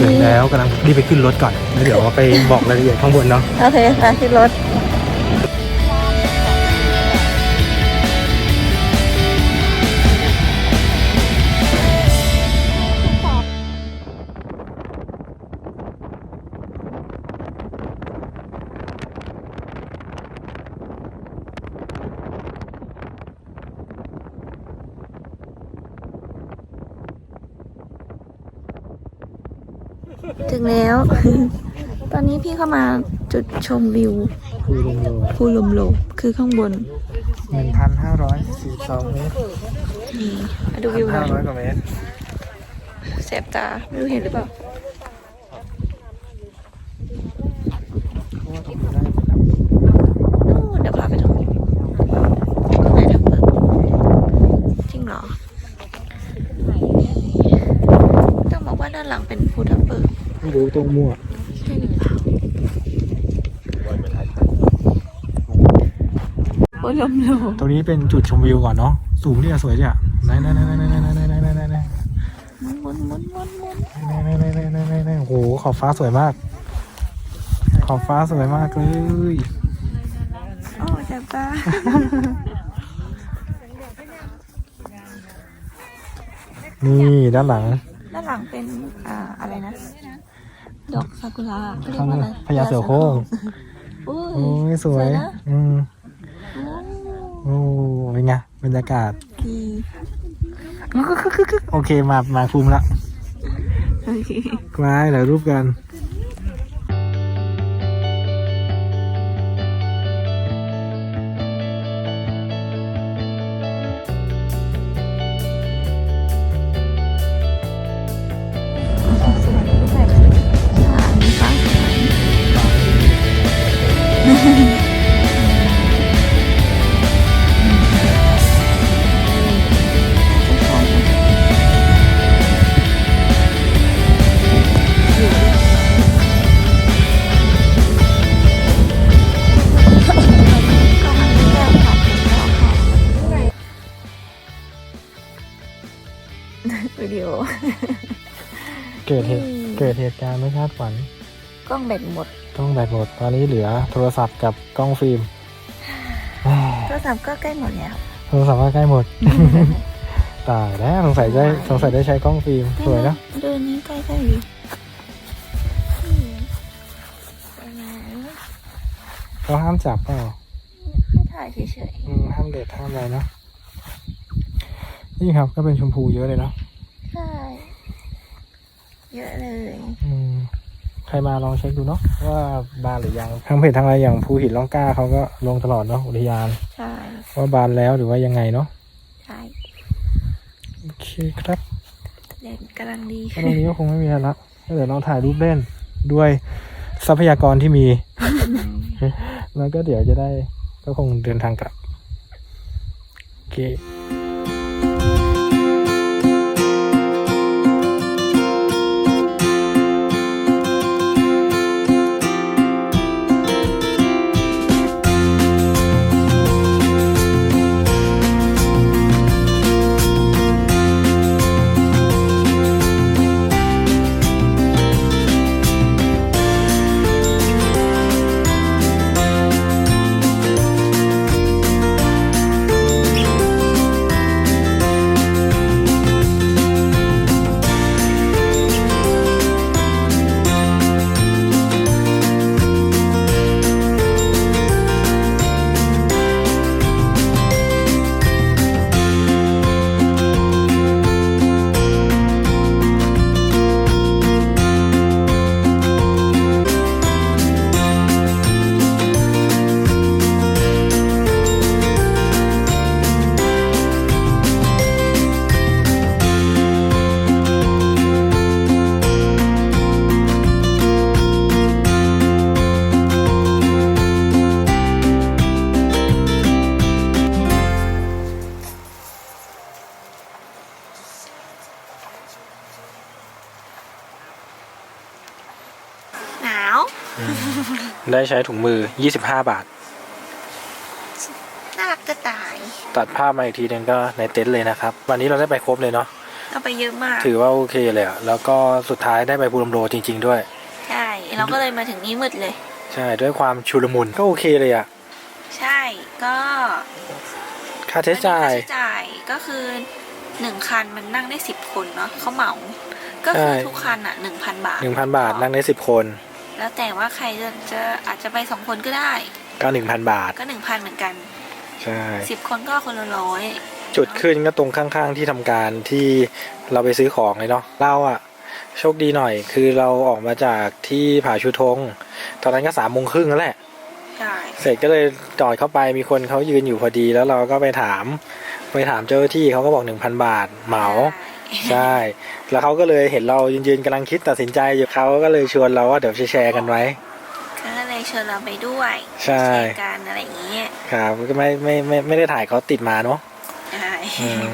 ตอนถึงนี้แล้วกำลังรีบไปขึ้นรถก่อนแล้วเดี๋ยวไปบอกรายละเอียดข้างบนเนาะ โอเคค่ะที่รถ ถึงแล้ว ตอนนี้พี่เข้ามาจุดชมวิวคือลงโลภูลมโลกคือข้างบนหนึ่งพันห้าร้อยสี่สองเมตรนี่มาดูวิวหน่ห้าอยร้อยกว่าเมตร แสบตาไม่รู้เห็นหรือเปล่าเพราะว่าตรงนี้ได้เป็นลำ นู่นเดี๋ยวพาไปตรงนี้ตรงไหนทับเบิกจริงเหรอ ต้องบอกว่าด้านหลังเป็นภูทับเบิก ไม่ รู้ตรงมั่วใช่หรือเปล่าภูลมโลกตรงนี้เป็นจุดชมวิวก่อนเนาะ สูงที่สวยจ้ะไหนไหนไหนไหนไหนไหนไหนไหนไหนไหนมุนมุนมุนมุนมุนไหนไหนไหนไหนไหนไหนไหนโอ้โหขอบฟ้าสวยมาก ขอบฟ้าสวยมากเลยโอ้แสบตานี่ด้านหลัง ด้านหลังเป็นอ่าอะไรนะ ดอกซากุระเขาเรียข้ากงว่าอะไรพญาเสือโคร่งโอ้โอ้ยสวยนะอืมโอ้โอ้เป็นไงบรรยากาศดีโอเคมามาคุมละโอเคมาถ่ายรูปกัน เกิดเหตุเกิดเหตุการณ์ไม่คาดฝัน กล้องแบตหมด ต้องแบตหมดตอนนี้เหลือโทรศัพท์กับกล้องฟิล์มโทรศัพท์ก็ใกล้หมดแล้ว โทรศัพท์ก็ใกล้หมด ตายแล้วสงสัยได้สงสัยได้ใช้กล้องฟิล์มสวยนะเดินนี้ใกล้ๆอยู่อืมเป็นไงเขาห้ามจับเปล่าให้ถ่ายเฉยอืมห้ามเด็ดห้ามอะไรเนาะนี่ครับก็เป็นชมพูเยอะเลยเนาะๆใช่ เยอะเลยอืมใครมาลองเช็คดูเนาะว่าบานหรือยังทางเพจทางอะไรอย่างภูหินล่องกล้าเขาก็ลงตลอดเนาะอุทยาน ใช่ว่าบานแล้วหรือว่ายังไงเนาะใช่โอเคครับเด่นกำลังดีก็ตรงนี้ก็คงไม่มีอะไรละก็เดี๋ยวเราถ่ายรูปเล่นด้วยทรัพยากรที่มี แล้วก็เดี๋ยวจะได้ก็คงเดินทางกลับโอเค ได้ใช้ถุงมือ 25 บาท น่ารักจะตาย ตัดภาพมาอีกทีนึงก็ในเต็นท์เลยนะครับ วันนี้เราได้ไปครบเลยเนาะก็ไปเยอะมาก ถือว่าโอเคเลยอะแล้วก็สุดท้ายได้ไปภูลมโลจริง ๆ ด้วย ใช่ เราก็เลยมาถึงนี่มืดเลย ใช่ด้วยความชุลมุนก็โอเคเลยอะใช่ก็ค่าใช้จ่ายค่าใช้จ่ายก็คือหนึ่งคันมันนั่งได้สิบคนเนาะเขาเหมา ก็คือใช่ทุกคันอะหนึ่งพันบาทหนึ่งพันบาทนั่งได้สิบคน แล้วแต่ว่าใครจะจะอาจจะไปสองคนก็ได้ ก็หนึ่งพันบาทก็หนึ่งพันเหมือนกันใช่สิบคนก็คนละร้อยจุดขึ้นก็ตรงข้างๆที่ทำการที่เราไปซื้อของเลยเนาะเราอะโชคดีหน่อย คือเราออกมาจากที่ผาชูธงตอนนั้นก็สามโมงครึ่งแล้วแหละใช่เสร็จก็เลยจอดเข้าไปมีคนเขายืนอยู่พอดีแล้วเราก็ไปถาม ไปถามเจ้าหน้าที่เขาก็บอกหนึ่งพันบาทเหมา ใช่ แล้วเขาก็เลยเห็นเรายืนๆกำลังคิดตัดสินใจอยู่เขาก็เลยชวนเราว่าเดี๋ยวแชร์ๆกันไว้ก็เลยเชิญเราไปด้วยใช่แชร์กันอะไรอย่างเงี้ยครับก็ไม่ไม่ไม่ไม่ได้ถ่ายเขาติดมาเนาะใช่อืม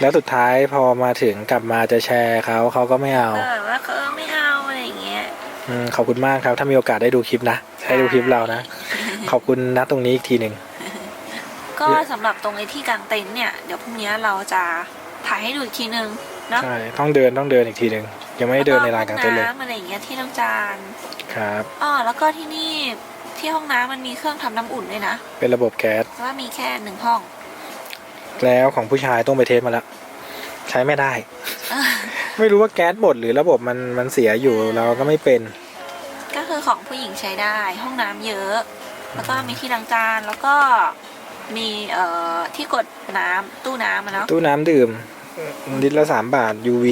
แล้วสุดท้ายพอมาถึงกลับมาจะแชร์เขาเขาก็ไม่เอาก็แบบว่าเขาไม่เอาอะไรอย่างเงี้ยอืมขอบคุณมากครับ ถ้ามีโอกาสได้ดูคลิปนะให้ดูคลิปเรานะ ขอบคุณนะตรงนี้อีกทีหนึ่งก็สำหรับตรงไอ้ที่กางเต็นท์เนี่ยเดี๋ยวพรุ่งนี้เราจะถ่ายให้ดูอีกทีนึง เนาะใช่ต้องเดินต้องเดินอีกทีหนึ่งยังไม่ได้เดินในลานกลางเต็นท์เลยแวก็ห้องน้ำอะไรอย่างเงี้ยที่ล้างจานครับ อ๋อแล้วก็ที่นี่ที่ห้องน้ำมันมีเครื่องทำน้ำอุ่นด้วยนะเป็นระบบแก๊ส แต่ว่ามีแค่หนึ่งห้อง แล้วของผู้ชายต้องไปเทสมาแล้ว ใช้ไม่ได้ ไม่รู้ว่าแก๊สหมดหรือระบบมันมันเสียอยู่เราก็ไม่เป็น ก็คือของผู้หญิงใช้ได้ห้องน้ำเยอะ แล้วก็มีที่ล้างจานแล้วก็มีเอ่อที่กดน้ำตู้น้ำอะเนาะตู้น้ำดื่ม ลิตรละสามบาท UV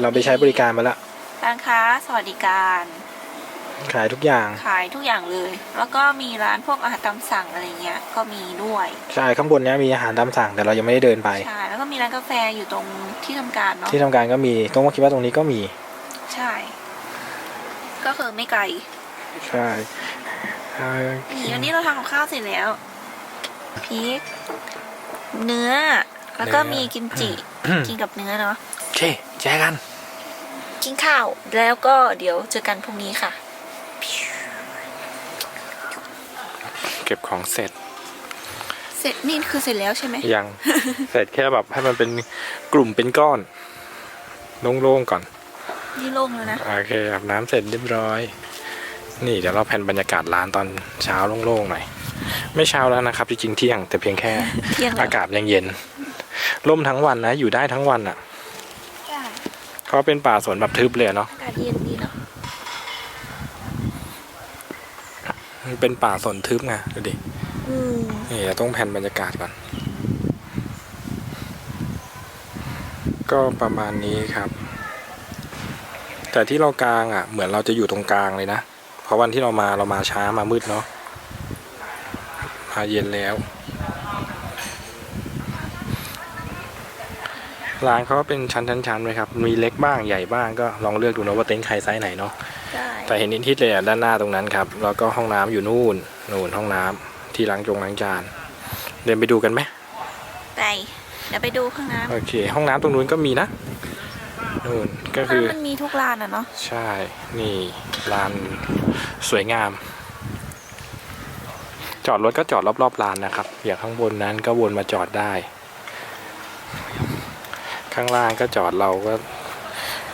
เราไปใช้บริการมาแล้วร้านค้าสวัสดิการ ขายทุกอย่าง ขายทุกอย่างเลย แล้วก็มีร้านพวกอาหารตามสั่งอะไรเงี้ย ก็มีด้วย ใช่ข้างบนเนี้ยมีอาหารตามสั่งแต่เรายังไม่ได้เดินไป ใช่ แล้วก็มีร้านกาแฟอยู่ตรงที่ทำการเนาะ ที่ทำการก็มีต้องคิดว่าตรงนี้ก็มี ใช่ ก็คือไม่ไกล ใช่นี่วันนี้เราทำกับข้าวเสร็จแล้วพริกเนื้อ แล้วก็มีกิมจิ กินกับเนื้อเนาะโอเคแจกัน กินข้าวแล้วก็เดี๋ยวเจอกันพรุ่งนี้ค่ะ เก็บของเสร็จ เสร็จนี่คือเสร็จแล้วใช่ไหมยัง เสร็จแค่แบบให้มันเป็นกลุ่มเป็นก้อน โล่งๆก่อน นี่โล่งแล้วนะ โอเคอาบน้ำเสร็จเรียบร้อย นี่เดี๋ยวเราแผนบรรยากาศร้านตอนเช้าโล่งๆหน่อย ไม่เช้าแล้วนะครับจริงๆเที่ยงแต่เพียงแค่ เที่ยงแล้ว อากาศยังเย็น ร่มทั้งวันนะ อยู่ได้ทั้งวันอะใช่เพราะเป็นป่าสวนแบบทึบเลยอะเนาะอากาศเย็นดีเนาะมันเป็นป่าสวนทึบไงดูดิอืมนี่เราต้องแผนบรรยากาศก่อน ก็ประมาณนี้ครับ แต่ที่เรากลางอะ เหมือนเราจะอยู่ตรงกลางเลยนะ เพราะวันที่เรามาเรามาช้ามามืดเนาะมาเย็นแล้ว ร้านเขาก็เป็นชั้นๆๆเลยครับ มีเล็กบ้างใหญ่บ้างก็ลองเลือกดูนะว่าเต็นท์ใครไซส์ไหนเนาะใช่แต่เห็นนิดทิศเลยอะด้านหน้าตรงนั้นครับ แล้วก็ห้องน้ำอยู่นู่นนู่นห้องน้ำที่ล้างจงล้างจาน เดินไปดูกันไหมไปเดี๋ยวไปดูข้างน้ำโอเค ห้องน้ำตรงนู้นก็มีนะนู่นก็คือน้ำมันมีทุกร้านอะเนาะใช่นี่ลานสวยงาม จอดรถก็จอดรอบๆลานนะครับอย่างข้างบนนั้นก็วนมาจอดได้ ข้างล่างก็จอดเราก็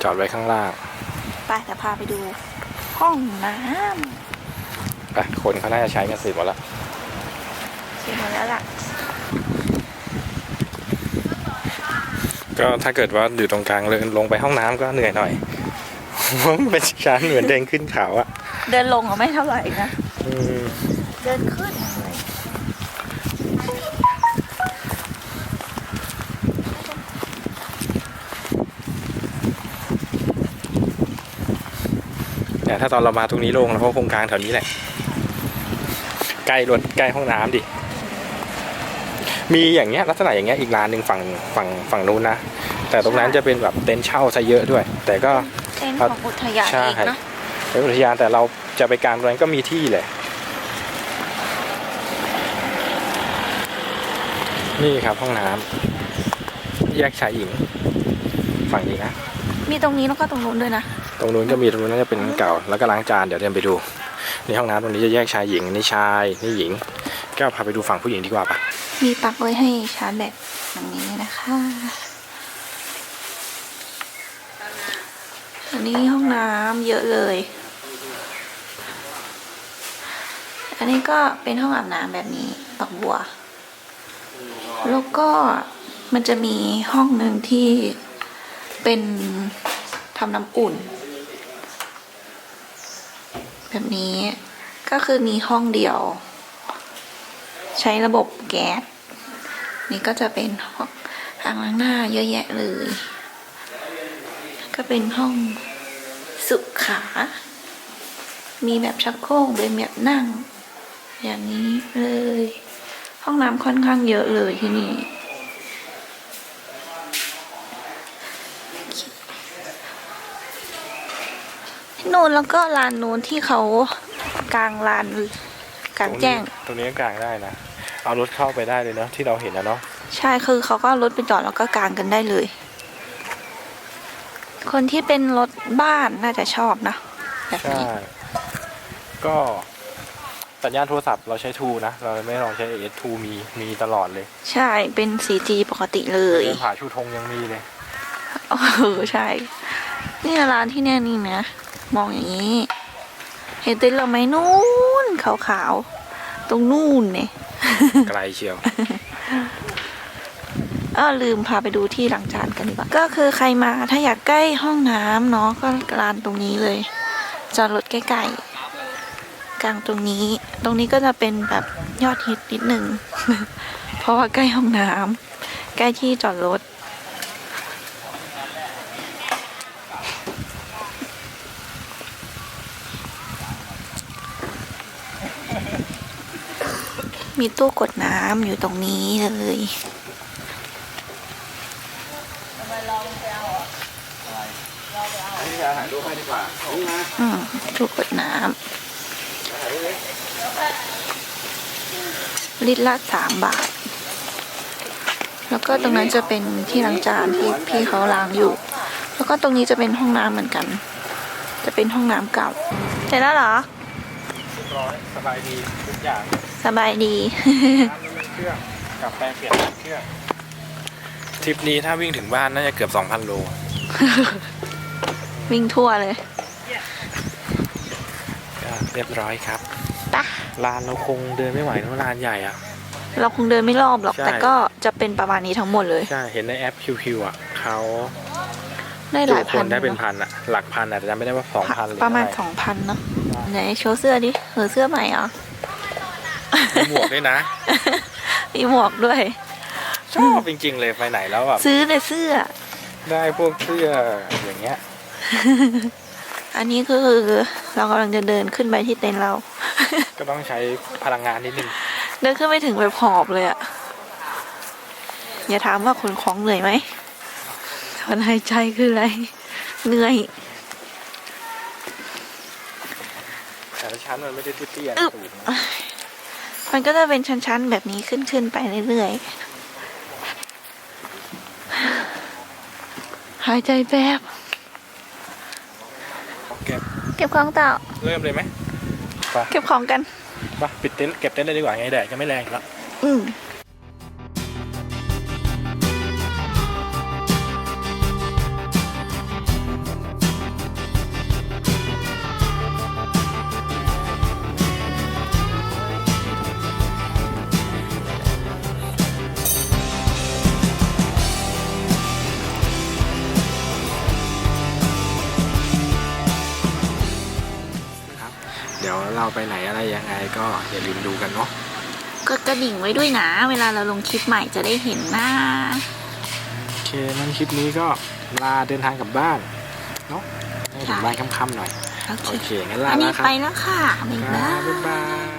จอดไว้ข้างล่างไปเดี๋ยวพาไปดู ห้องน้ไปคนเขาน่าจะใช้กันเสร็จหมดแล้วำเสร็จหมดแล้วล่ะ ก็ถ้าเกิดว่าอยู่ตรงกลางเลยลงไปห้องน้ำก็เหนื่อยหน่อยเพราะมันเป็นชั้นเหมือนเดินขึ้นเขาอะเดินลงอะไม่เท่าไหร่นะ อืมเดินขึ้นเลย เนี่ย ถ้าตอนเรามาตรงนี้ลงเราก็คงกลางแถวนี้แหละ ใกล้รถใกล้ห้องน้ำดิ มีอย่างเงี้ยลักษณะอย่างเงี้ยอีกร้านหนึ่งฝั่งฝั่งฝั่งนู้นนะ แต่ตรงนั้นจะเป็นแบบเต็นท์เช่าซะเยอะด้วย แต่ก็เต็นท์ของอุทยานใช่เองเนาะเป็นอุทยานแต่เราจะไปกลางตรงนั้นก็มีที่เลย นี่ครับห้องน้ำแยกชายหญิงฝั่งนี้นะ มีตรงนี้แล้วก็ตรงนู้นด้วยนะ ตรงนู้นก็มีตรงนู้นน่าจะเป็นเก่า แล้วก็ล้างจานเดี๋ยวเดินไปดู ในห้องน้ำตรงนี้จะแยกชายหญิงนี่ชายนี่หญิง ก็พาไปดูฝั่งผู้หญิงดีกว่าปะมีปลั๊กไว้ให้ชาร์จแบตตรงนี้นะคะอันนี้ห้องน้ำเยอะเลย อันนี้ก็เป็นห้องอาบน้ำแบบนี้ดอกบัว แล้วก็มันจะมีห้องหนึ่งที่เป็นทำน้ำอุ่น แบบนี้ ก็คือมีห้องเดียว ใช้ระบบแก๊สนี่ก็จะเป็นห้องอ่างล้างหน้าเยอะแยะเลย ก็เป็นห้องสุขา มีแบบชักโครกเป็นแบบนั่ง อย่างนี้เลย ห้องน้ำค่อนข้างเยอะเลยที่นี่ นู่นแล้วก็ลานนู้นที่เขากลางลานกลางแจ้ง ตรงนี้ก็กลางได้นะ เอารถเข้าไปได้เลยเนาะที่เราเห็นนะเนาะ ใช่คือเขาก็เอารถไปจอดแล้วก็กางกันได้เลย คนที่เป็นรถบ้านน่าจะชอบนะแบบใช่นี้ ก็สัญญาณโทรศัพท์เราใช้ทูนะ เราไม่ลองใช้ AS ทูมีมีตลอดเลย ใช่เป็น 4G ปกติเลยเดินผ่าชูธงยังมีเลย เออใช่เนี่ยร้านที่เนี่ยนี่นะ มองอย่างนี้ เห็นเต็นท์เราไหมนู่นขาวๆ ตรงนู่นเนี่ย ไกลเชียว เออลืมพาไปดูที่หลังจานกันดีกว่า ก็คือใครมาถ้าอยากใกล้ห้องน้ำเนาะก็ลานตรงนี้เลย จอดรถใกล้ๆ กลางตรงนี้ ตรงนี้ก็จะเป็นแบบยอดฮิตนิดหนึ่งเพราะว่าใกล้ห้องน้ำใกล้ที่จอดรถ มีตู้กดน้ำอยู่ตรงนี้เลยอืมตู้กดน้ำลิตรละสามบาท แล้วก็ตรงนั้นจะเป็นที่ล้างจานที่พี่เขาล้างอยู่ แล้วก็ตรงนี้จะเป็นห้องน้ำเหมือนกัน จะเป็นห้องน้ำเก่าเสร็จแล้วเหรอ เรียบร้อยสบายดีทุกอย่าง สบายดีน้ำน้ำมันเครื่องกับแปลงเปลี่ยนน้ำเครื่องทริปนี้ถ้าวิ่งถึงบ้านน่าจะเกือบ 2,000 โล วิ่งทั่วเลยก็เรียบร้อยครับปะลานเราคงเดินไม่ไหวเพราะลานใหญ่อะ เราคงเดินไม่รอบหรอก ใช่ แต่ก็จะเป็นประมาณนี้ทั้งหมดเลย ใช่เห็นในแอป QQ อะเขาได้หจุลายคพันนได้เป็นอะพันอะหลักพันอะแต่จำไม่ได้ว่าสองพันหรือประมาณเท่สองพันเนาะไหนโชว์เสื้อดิเออเสื้อใหม่เหรอ มีหมวกด้วยนะ มีหมวกด้วย ชอบจริง ๆ เลยไปไหนแล้วแบบซื้อแต่เสื้อ ได้พวกเสื้ออย่างเงี้ย อันนี้ก็คือเรากำลังจะเดินขึ้นไปที่เต็นท์เรา ก็ต้องใช้พลังงานนิดนึง เดินขึ้นไปถึงแบบหอบเลยอะอย่าถามว่าขนของเหนื่อยไหมถอนหายใจคืออะไร เหนื่อยแต่ละชั้นมันไม่ได้เตี้ยๆอึ๊บสูงนะ มันก็จะเป็นชั้นๆ แบบนี้ขึ้นขึ้นๆ ไปเรื่อยๆ หายใจแป๊บเก็บเก็บของต่อเริ่มเลยไหมไปเก็บของกันไปปิดเต็นท์เก็บเต็นท์เลยดีกว่าไงแดดก็ไม่แรงอยู่แล้วอืม เดี๋ยวเราไปไหนอะไรยังไงก็อย่าลืมดูกันเนาะกดกระดิ่งไว้ด้วยนะ เวลาเราลงคลิปใหม่จะได้เห็นหน้า โอเคงั้นคลิปนี้ก็ลาเดินทางกลับบ้านเนาะให้ถึงบ้านค่ำๆหน่อย โอเคโอเคงั้นลาอันนี้แล้วครับไปแล้วค่ะ บ๊ายครับาบบ๊ายยบาย